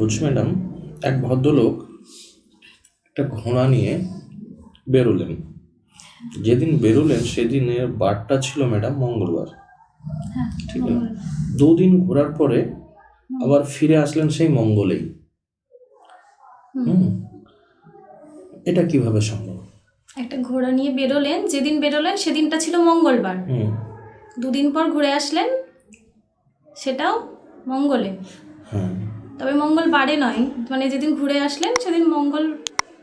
বলছি ম্যাডাম। এক ভদ্রলোক একটা ঘোড়া নিয়ে বেরোলেন। যেদিন বেরোলেন সেদিনের বারটা ছিল ম্যাডাম মঙ্গলবার। হ্যাঁ ঠিক আছে? দুদিন ঘোরার পরে আবার ফিরে আসলেন সেই মঙ্গলেই। হুম। এটা কীভাবে সম্ভব? একটা ঘোড়া নিয়ে বেরোলেন যেদিন বেরোলেন সেদিনটা ছিল মঙ্গলবার। দুদিন পর ঘুরে আসলেন সেটাও মঙ্গলে। তবে মঙ্গলবারে নয়। মানে যেদিন ঘুরে আসলেন সেদিন মঙ্গল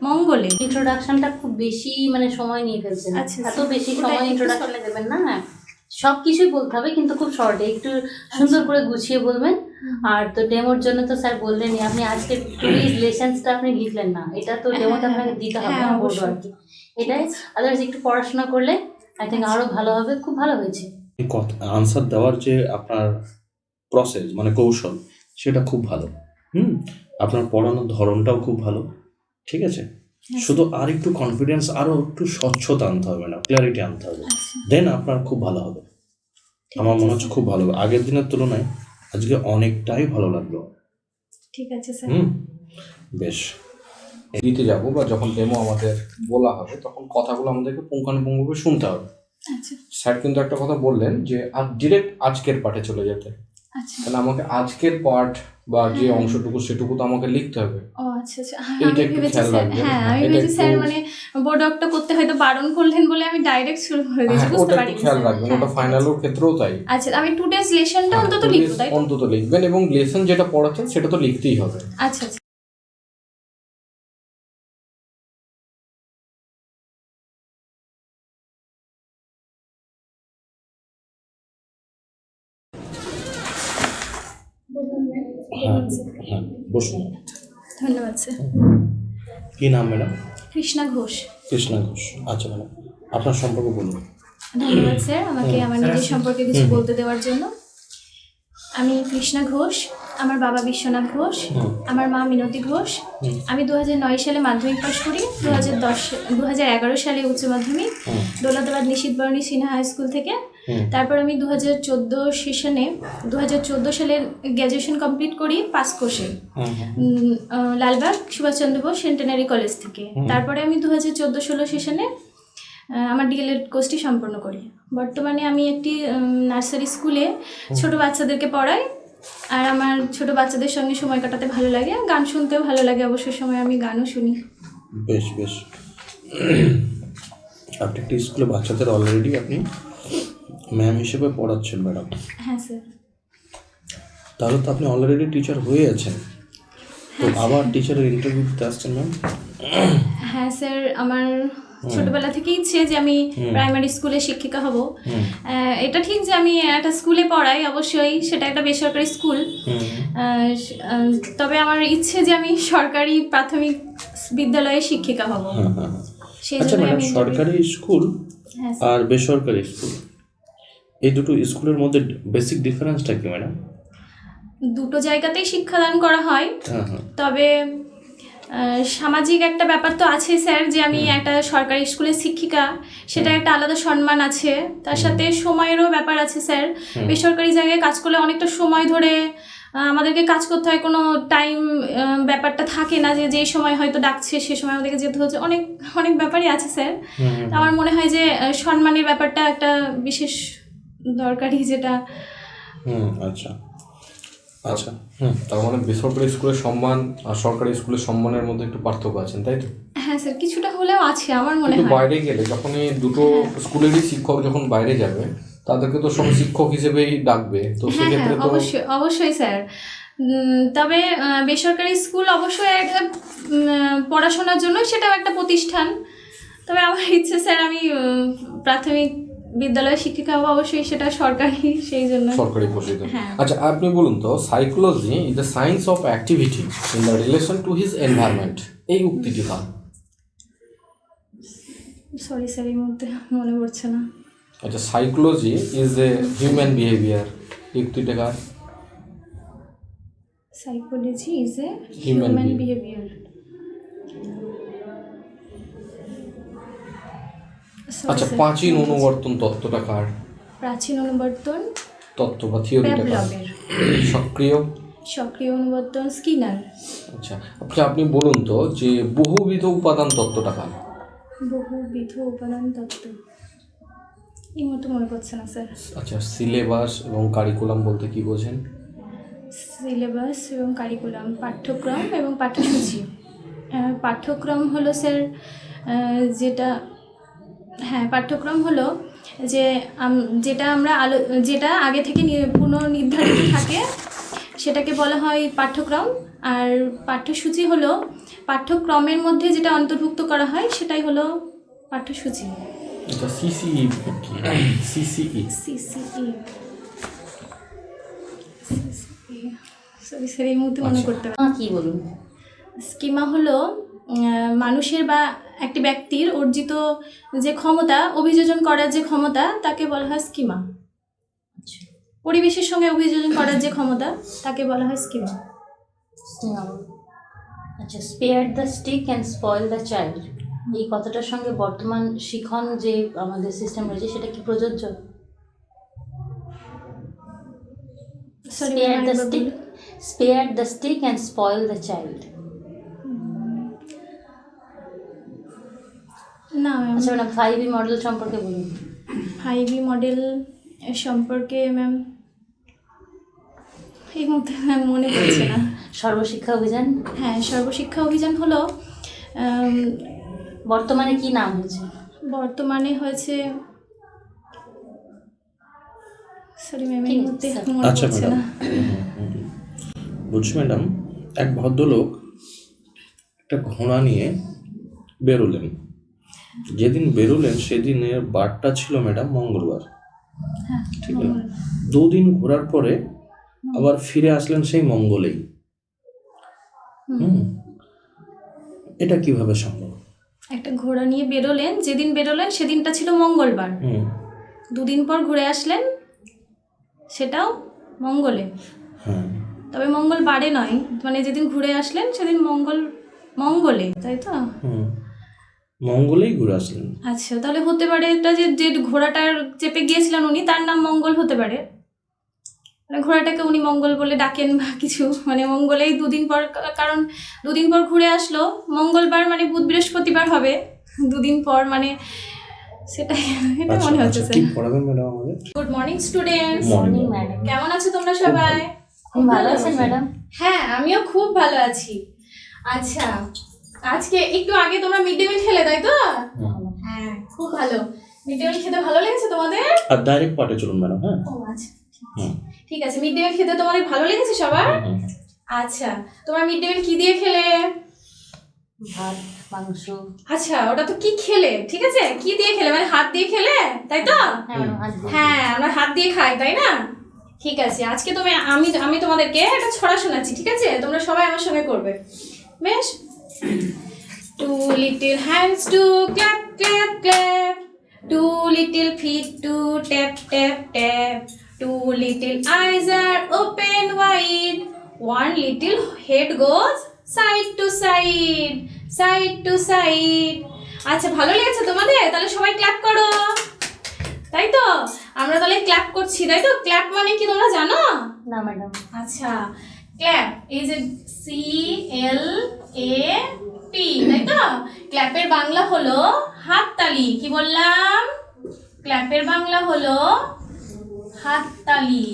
মঙ্গলে। ইন্ট্রোডাকশনটা খুব বেশি মানে সময় নিয়ে ফেলছেন। আচ্ছা, এত আচ্ছা। বেশি সময় ইন্ট্রোডাকশনে দেবেন না হ্যাঁ। সব কিছুই বলতে হবে কিন্তু খুব শর্টে একটু সুন্দর করে গুছিয়ে বলবেন। আর তো ডেমোর জন্য তো স্যার বললেনই আপনি আজকে টুরিস্ট লেসেন্সটা আপনি লিখলেন না। এটা তো ডেমোতে হ্যাঁ, আপনাকে দিতে হবে হ্যাঁ, আমি বলব আর কি। এটাই। আদারওয়াইজ একটু পড়াশোনা করলে আই থিঙ্ক আরও ভালো হবে খুব ভালো হয়েছে। কথা আনসার দেওয়ার যে আপনার প্রসেস মানে কৌশল সেটা খুব ভালো। হুম আপনার পড়ানোর ধরনটাও খুব ভালো ঠিক আছে? শুধু আর একটু কনফিডেন্স আরও একটু স্বচ্ছতা আনতে হবে না ক্ল্যারিটি আনতে হবে। আচ্ছা। দেন আপনার খুব ভালো হবে। আমার মনে হচ্ছে খুব ভালো হবে। আগের দিনের তুলনায় আজকে অনেকটাই ভালো লাগল। ঠিক আছে স্যার। হুম বেশ। দিতে যাব বা যখন ডেমো আমাদের বলা হবে তখন কথাগুলো আমাদেরকে পুঙ্খানুপুঙ্খভাবে শুনতে হবে। আচ্ছা। স্যার কিন্তু একটা কথা বললেন যে আর ডিরেক্ট আজকের পার্টে চলে যেতে। আচ্ছা তাহলে আমাকে আজকের পার্ট বা যে হ্যাঁ। অংশটুকু সেটুকু তো আমাকে লিখতে হবে। ও আচ্ছা আচ্ছা। হ্যাঁ, আমি একটু খেয়াল স্যার হ্যাঁ আমি এটা ভেবেছি স্যার একটু- মানে করতে হয়তো বারণ করলেন বলে আমি ডাইরেক্ট শুরু করে দিয়েছি হ্যাঁ বুঝতে পারি খেয়াল রাখবেন ওটা ফাইনালের ক্ষেত্রেও তাই। আচ্ছা আমি টু ডেজ লেসনটা হ্যাঁ, অন্তত লিখব তাই অন্তত লিখবেন এবং লেসন যেটা পড়াচ্ছেন সেটা তো লিখতেই হবে। আচ্ছা। বসুন। ধন্যবাদ স্যার। কি নাম ম্যাডাম? কৃষ্ণা ঘোষ। কৃষ্ণা ঘোষ। আচ্ছা ম্যাডাম আপনার সম্পর্কে বলুন। ধন্যবাদ স্যার আমাকে আমার নিজের সম্পর্কে কিছু বলতে দেওয়ার জন্য। আমি কৃষ্ণা ঘোষ আমার বাবা বিশ্বনাথ ঘোষ আমার মা মিনতি ঘোষ। আমি দু নয় সালে মাধ্যমিক পাশ করি দু হাজার দশ দু হাজার এগারো সালে উচ্চ মাধ্যমিক। দৌলতাবাদ নিশিত বর্ণী সিনহা হাই স্কুল থেকে। তারপর আমি দু হাজার চোদ্দ সেশনে দু হাজার চোদ্দ সালে গ্র্যাজুয়েশন কমপ্লিট করি পাস কোর্সে। লালবাগ সুভাষচন্দ্র বোস সেন্টেনারি কলেজ থেকে। তারপরে আমি দু হাজার চোদ্দ ষোলো সেশনে আমার ডিএলএড কোর্সটি সম্পন্ন করি। বর্তমানে আমি একটি নার্সারি স্কুলে ছোট বাচ্চাদেরকে পড়াই আর আমার ছোট বাচ্চাদের সঙ্গে সময় কাটাতে ভালো লাগে গান শুনতেও ভালো লাগে অবসর সময় আমি গানও শুনি। বেশ বেশ। আপনি একটি স্কুলে বাচ্চাদের অলরেডি আপনি ম্যাম হিসেবে পড়াচ্ছেন ম্যাডাম হ্যাঁ স্যার তাহলে তো আপনি অলরেডি টিচার হয়ে আছেন। তো আবার টিচারের ইন্টারভিউ দিতে আসছেন ম্যাম হ্যাঁ স্যার আমার ছোটবেলা থেকে ইচ্ছে যে আমি প্রাইমারি স্কুলে শিক্ষিকা হব। এটা ঠিক যে আমি একটা স্কুলে পড়াই অবশ্যই সেটা একটা বেসরকারি স্কুল তবে আমার ইচ্ছে যে আমি সরকারি প্রাথমিক বিদ্যালয়ে শিক্ষিকা হব। হ্যাঁ হ্যাঁ হ্যাঁ। সেই আচ্ছা জন্য আমি সরকারি স্কুল হ্যাঁ আর বেসরকারি স্কুল এই দুটো স্কুলের মধ্যে বেসিক ডিফারেন্সটা কি ম্যাডাম দুটো জায়গাতেই শিক্ষাদান করা হয়। হ্যাঁ হ্যাঁ। তবে সামাজিক একটা ব্যাপার তো আছে স্যার যে আমি একটা সরকারি স্কুলের শিক্ষিকা সেটা একটা আলাদা সম্মান আছে। তার সাথে সময়েরও ব্যাপার আছে স্যার। বেসরকারি জায়গায় কাজ করলে অনেকটা সময় ধরে আমাদেরকে কাজ করতে হয়। কোনো টাইম ব্যাপারটা থাকে না যে যেই সময় হয়তো ডাকছে সে সময় আমাদেরকে যেতে হচ্ছে। অনেক অনেক ব্যাপারই আছে স্যার। আমার মনে হয় যে সম্মানের ব্যাপারটা একটা বিশেষ দরকারি যেটা। হুম আচ্ছা। আচ্ছা হুম তার মানে বেসরকারি স্কুলের সম্মান আর সরকারি স্কুলের সম্মানের মধ্যে একটু পার্থক্য আছে তাই তো? হ্যাঁ স্যার কিছুটা হলেও আছে আমার মনে হয়। বাইরে গেলে যখন এই দুটো স্কুলেরই শিক্ষক যখন বাইরে যাবে তাদেরকে তো সব শিক্ষক হিসেবেই ডাকবে তো হ্যাঁ সেক্ষেত্রে হ্যাঁ তো অবশ্যই অবশ্যই স্যার। তবে বেসরকারি স্কুল অবশ্যই একটা পড়াশোনার জন্য সেটাও একটা প্রতিষ্ঠান। তবে আমার ইচ্ছে স্যার আমি প্রাথমিক বিদ্যালয়ের শিক্ষিকা হব অবশ্যই সেটা সরকারি সেই জন্য। সরকারি পোষিত হ্যাঁ। আচ্ছা আপনি বলুন তো psychology is the science of activity in the relation to his environment এই উক্তিটি কার সরি স্যার এই মুহূর্তে মনে পড়ছে না। আচ্ছা psychology is a human behaviour উক্তিটা car? Psychology is a human behaviour আচ্ছা প্রাচীন অনুবর্তন তত্ত্বটা কার? প্রাচীন অনুবর্তন তত্ত্ব বা থিওরিটা কার? সক্রিয়? সক্রিয় অনুবর্তন স্কিনার। আচ্ছা আচ্ছা আপনি বলুন তো যে বহুবিধ উপাদান তত্ত্বটা কার? বহুবিধ উপাদান তত্ত্ব। এই মতো মনে পড়ছে না স্যার আচ্ছা সিলেবাস এবং কারিকুলাম বলতে কি বোঝেন? সিলেবাস এবং কারিকুলাম পাঠ্যক্রম এবং পাঠ্যসূচি। পাঠ্যক্রম হলো স্যার যেটা হ্যাঁ পাঠ্যক্রম হলো যে যেটা আমরা আলো যেটা আগে থেকে নি- পুনর্নির্ধারিত থাকে সেটাকে বলা হয় পাঠ্যক্রম। আর পাঠ্যসূচি হলো পাঠ্যক্রমের মধ্যে যেটা অন্তর্ভুক্ত করা হয় সেটাই হলো পাঠ্যসূচি। সিসিই কি? সিসিই সিসিই সরি স্যার এই মুহূর্তে মনে আচ্ছা। করতে পারছি না। কি বলুন? স্কিমা হলো মানুষের বা একটি ব্যক্তির অর্জিত যে ক্ষমতা অভিযোজন করার যে ক্ষমতা তাকে বলা হয় স্কিমা। পরিবেশের সঙ্গে অভিযোজন করার যে ক্ষমতা তাকে বলা হয় স্কিমা। আচ্ছা spare the stick and spoil the child এই কথাটার সঙ্গে বর্তমান শিখন যে আমাদের সিস্টেম রয়েছে সেটা কি প্রযোজ্য? Spare the stick spare the stick and spoil the child না ম্যাম আচ্ছা ম্যাডাম ফাইভ মডেল সম্পর্কে বলুন। ফাইভ মডেল সম্পর্কে ম্যাম এই মুহূর্তে ম্যাম মনে পড়ছে না। সর্বশিক্ষা অভিযান? হ্যাঁ সর্বশিক্ষা অভিযান হলো বর্তমানে কি নাম হয়েছে? বর্তমানে হয়েছে সরি ম্যাম এই মুহূর্তে মনে আচ্ছা পড়ছে ম্যাডাম না। বলছি ম্যাডাম এক ভদ্রলোক একটা ঘোড়া নিয়ে বেরোলেন। যেদিন বেরোলেন সেদিনের বারটা ছিল ম্যাডাম মঙ্গলবার। হ্যাঁ ঠিক আছে? দুদিন ঘোরার পরে আবার ফিরে আসলেন সেই মঙ্গলেই। হুম। এটা কীভাবে সম্ভব? একটা ঘোড়া নিয়ে বেরোলেন যেদিন বেরোলেন সেদিনটা ছিল মঙ্গলবার। হুম। দুদিন পর ঘুরে আসলেন সেটাও মঙ্গলে। হ্যাঁ। তবে মঙ্গলবারে নয় মানে যেদিন ঘুরে আসলেন সেদিন মঙ্গল মঙ্গলে তাই তো? হুম। মঙ্গলেই ঘুরে আসলেন। আচ্ছা তাহলে হতে পারে এটা যে যে ঘোড়াটার চেপে গিয়েছিলেন উনি তার নাম মঙ্গল হতে পারে। মানে ঘোড়াটাকে উনি মঙ্গল বলে ডাকেন বা কিছু মানে মঙ্গলেই দুদিন পর কারণ দুদিন পর ঘুরে আসলো মঙ্গলবার মানে বুধ বৃহস্পতিবার হবে দুদিন পর মানে সেটাই এটা আচ্ছা মনে আচ্ছা হচ্ছে কি পড়াবেন ম্যাডাম আমাদের? Good morning students morning madam কেমন আছো তোমরা সবাই? খুব ভালো আছেন ম্যাডাম হ্যাঁ আমিও খুব ভালো আছি। আচ্ছা আজকে একটু আগে তোমরা মিড ডে মিল খেলে তাই তো? হ্যাঁ খুব ভালো। মিড ডে মিল খেতে ভালো লেগেছে তোমাদের? আর ডাইরেক্ট পার্টে চলুন ম্যাডাম হ্যাঁ। ও আচ্ছা ঠিক আছে। মিড ডে মিল খেতে তোমাদের ভালো লেগেছে সবার। আচ্ছা তোমরা মিড ডে মিল কি দিয়ে খেলে? ভাত মাংস। আচ্ছা ওটা তো কি খেলে? ঠিক আছে কি দিয়ে খেলে? মানে হাত দিয়ে খেলে? তাই তো? হ্যাঁ হ্যাঁ আমরা হাত দিয়ে খাই তাই না? ঠিক আছে আজকে তুমি আমি আমি তোমাদেরকে একটা ছড়া শোনাচ্ছি ঠিক আছে? তোমরা সবাই আমার সঙ্গে করবে। বেশ? Two little hands to clap clap clap two little feet to tap tap tap two little eyes are open wide one little head goes side to side side to side আচ্ছা ভালো লেগেছে তোমাদের? তাহলে সবাই ক্ল্যাপ করো। তাই তো? আমরা তাহলে ক্ল্যাপ করছি তাই তো? ক্ল্যাপ মানে কি তোমরা জানো? না ম্যাডাম আচ্ছা ক্ল্যাপ এই যে সি এল এ পি তাই তো? ক্ল্যাপের বাংলা হলো হাততালি। কি বললাম? ক্ল্যাপের বাংলা হলো হাততালি।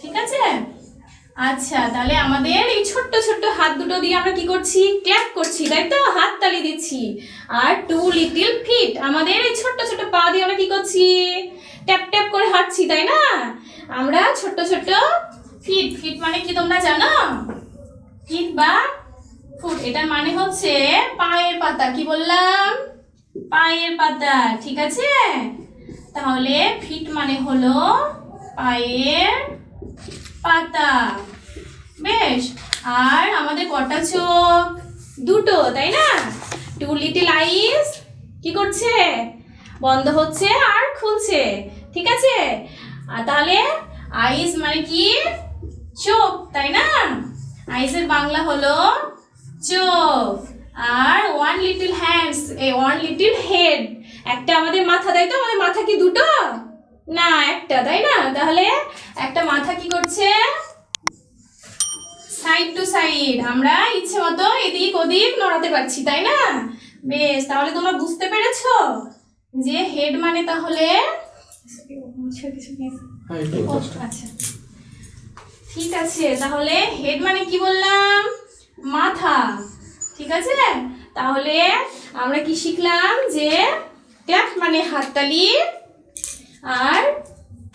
ঠিক আছে? আচ্ছা তাহলে আমাদের এই ছোট্ট ছোট্ট হাত দুটো দিয়ে আমরা কি করছি? ক্ল্যাপ করছি, তাই তো? হাততালি দিচ্ছি। আর টু লিটিল ফিট, আমাদের এই ছোট্ট ছোট্ট পা দিয়ে আমরা কি করছি? ট্যাপ ট্যাপ করে হাঁটছি, তাই না? আমরা ছোট্ট ছোট্ট ফিট ফিট মানে কি তোমরা জানো? ফিট বা ফুট, এটার মানে হচ্ছে পায়ের পাতা। কি বললাম? পায়ের পাতা, ঠিক আছে? তাহলে ফিট মানে হলো পায়ের পাতা। বেশ, আর আমাদের কটা চোখ? দুটো, তাই না? টু লিটিল আইস কি করছে? বন্ধ হচ্ছে আর খুলছে, ঠিক আছে? আর তাহলে আইস মানে কি? চোখ, তাই না? আইসের বাংলা হলো চোখ আর one little hands a one little head একটা আমাদের মাথা তাই তো? আমাদের মাথা কি দুটো? না একটা তাই না? তাহলে একটা মাথা কি করছে? সাইড টু সাইড আমরা ইচ্ছে মতো এদিক ওদিক নড়াতে পারছি তাই না? বেশ তাহলে তোমরা বুঝতে পেরেছ যে হেড মানে তাহলে হ্যাঁ আচ্ছা। ঠিক আছে তাহলে হেড মানে কি বললাম? মাথা ঠিক আছে? তাহলে আমরা কি শিখলাম যে ক্ল্যাপ মানে হাততালি আর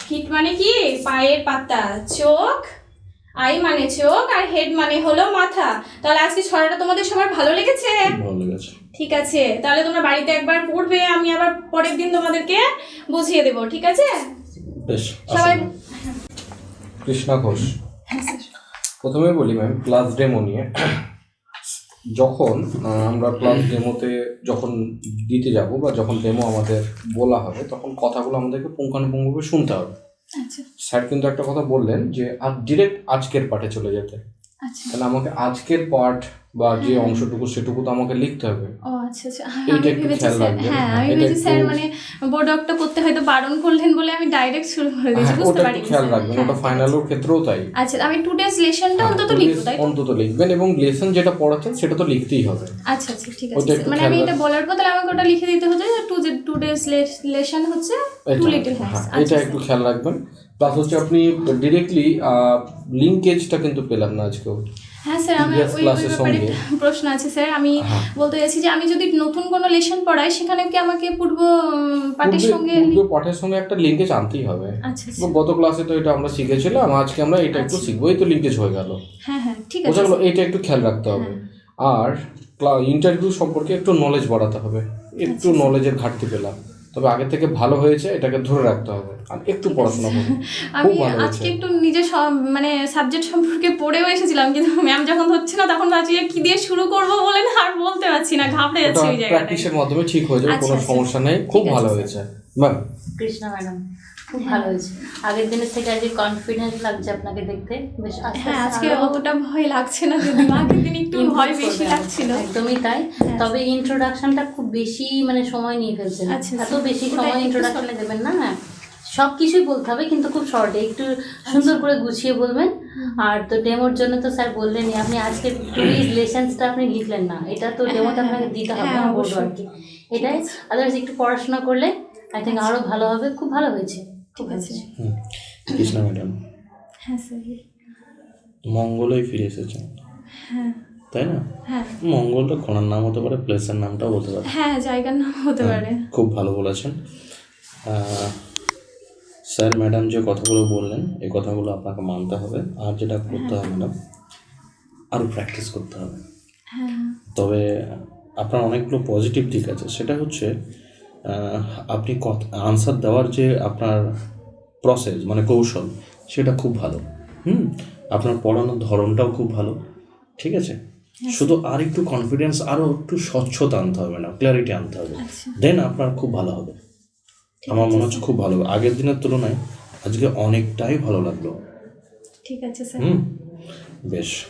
ফিট মানে কি? পায়ের পাতা চোখ আই মানে চোখ আর হেড মানে হলো মাথা। তাহলে আজকে ছড়াটা তোমাদের সবার ভালো লেগেছে? ঠিক আছে তাহলে তোমরা বাড়িতে একবার পড়বে আমি আবার পরের দিন তোমাদেরকে বুঝিয়ে দেবো ঠিক আছে? সবাই। কৃষ্ণা ঘোষ। প্রথমে বলি ম্যাম ক্লাস ডেমো নিয়ে। যখন আমরা ক্লাস ডেমোতে যখন দিতে যাব বা যখন ডেমো আমাদের বলা হবে তখন কথাগুলো আমাদেরকে পুঙ্খানুপুঙ্খভাবে শুনতে হবে। আচ্ছা। স্যার কিন্তু একটা কথা বললেন যে আর ডিরেক্ট আজকের পাঠে চলে যেতে। আচ্ছা। তাহলে আমাকে আজকের পাঠ বা যে অংশটুকু সেটুকু তো আমাকে লিখতে হবে। ও আচ্ছা আচ্ছা। হ্যাঁ, একটু খেয়াল স্যার হ্যাঁ হ্যাঁ, আমি ভেবেছি স্যার একটু- মানে করতে হয়তো বারণ করলেন বলে আমি ডাইরেক্ট শুরু করে দিয়েছি বুঝতে ওটা পারি খেয়াল রাখবেন ওটা ফাইনালের ক্ষেত্রেও তাই। আচ্ছা আমি টু ডেজ লেসনটা অন্তত তাই অন্তত লিখবেন এবং লেসন যেটা পড়াচ্ছেন সেটা তো লিখতেই হবে। আচ্ছা আচ্ছা ঠিক আছে। মানে আমি এটা বলার পর তাহলে আমাকে ওটা লিখে দিতে হতো যে টু টু ডেজ লেসন হচ্ছে টু লিটল হ্যান্ডস এটা একটু খেয়াল রাখবেন। প্লাস হচ্ছে আপনি ডিরেক্টলি লিঙ্কেজটা কিন্তু পেলাম না আজকেও। হ্যাঁ স্যার আমার ওই ব্যাপারে প্রশ্ন আছে স্যার। আমি হ্যাঁ। বলতে চাইছি যে আমি যদি নতুন কোনো লেসন পড়াই সেখানে কি আমাকে পূর্ব পাঠের সঙ্গে পূর্বে পাঠের সঙ্গে একটা লিঙ্কেজ আনতেই হবে। আচ্ছা আচ্ছা গত ক্লাসে তো এটা আমরা শিখেছিলাম আজকে আমরা এটা একটু শিখব এই তো লিঙ্কেজ হয়ে গেল। হ্যাঁ হ্যাঁ ঠিক আছে এটা একটু খেয়াল রাখতে হবে। আর ইন্টারভিউ সম্পর্কে একটু নলেজ বাড়াতে হবে। একটু আচ্ছা, নলেজের ঘাটতি পেলাম। তবে আগে থেকে ভালো হয়েছে এটাকে ধরে রাখতে হবে। আর একটু পড়াশোনা করুন। আমি আজকে একটু নিজে মানে সাবজেক্ট সম্পর্কে পড়েও এসেছিলাম কিন্তু ম্যাম যখন হচ্ছে না তখন ভাবছি কি দিয়ে শুরু করব বলে না আর বলতে পারছি না ঘাবড়ে যাচ্ছি ওই জায়গাটা প্র্যাকটিসের মাধ্যমে ঠিক হয়ে যাবে আচ্ছা, কোনো আচ্ছা। সমস্যা নেই। খুব ভালো হয়েছে। Ma'am Krishna madam. খুব ভালো হয়েছে। আগের দিনের থেকে আজকে কনফিডেন্ট লাগছে আপনাকে দেখতে। বেশ হ্যাঁ আজকে অতটা ভয় লাগছে না যদি আগের দিন একটু ভয় বেশি লাগছিল। একদমই তাই। হ্যাঁ। তবে ইন্ট্রোডাকশনটা খুব বেশি মানে সময় নিয়ে ফেলছেন। আচ্ছা, এত আচ্ছা। বেশি সময় ইন্ট্রোডাকশনে দেবেন না হ্যাঁ। সব কিছুই বলতে হবে কিন্তু খুব শর্টে একটু সুন্দর করে গুছিয়ে বলবেন। আর তো ডেমোর জন্য তো স্যার বললেনই আপনি আজকে টুরিস্ট লেসেন্সটা আপনি লিখলেন না। এটা তো ডেমোটা হ্যাঁ, আপনাকে দিতে হবে হ্যাঁ, বলব আর কি। এটাই। আদারওয়াইজ একটু পড়াশোনা করলে আই থিঙ্ক আরও ভালো হবে খুব ভালো হয়েছে। ঠিক আছে। কৃষ্ণা ম্যাডাম হ্যাঁ স্যার মঙ্গলেই ফিরে এসেছেন হ্যাঁ। তাই না? হ্যাঁ। মঙ্গলটা ঘোড়ার নাম হতে পারে প্লেসের নামটাও বলতে পারে। হ্যাঁ জায়গার নাম হতে পারে। খুব ভালো বলেছেন। স্যার ম্যাডাম যে কথাগুলো বললেন এই কথাগুলো আপনাকে মানতে হবে। আর যেটা করতে হবে ম্যাডাম আরও প্র্যাকটিস করতে হবে। হ্যাঁ। তবে আপনার অনেকগুলো পজিটিভ দিক আছে। সেটা হচ্ছে আপনি আনসার দেওয়ার যে আপনার প্রসেস মানে কৌশল সেটা খুব ভালো। হুম? আপনার পড়ানোর ধরনটাও খুব ভালো। ঠিক আছে? শুধু আর একটু কনফিডেন্স আরও একটু স্বচ্ছতা আনতে হবে না ক্ল্যারিটি আনতে হবে। আচ্ছা। দেন আপনার খুব ভালো হবে। আমার মনে হচ্ছে খুব ভালো হবে। আগের দিনের তুলনায় আজকে অনেকটাই ভালো লাগল। ঠিক আছে স্যার হুম? বেশ।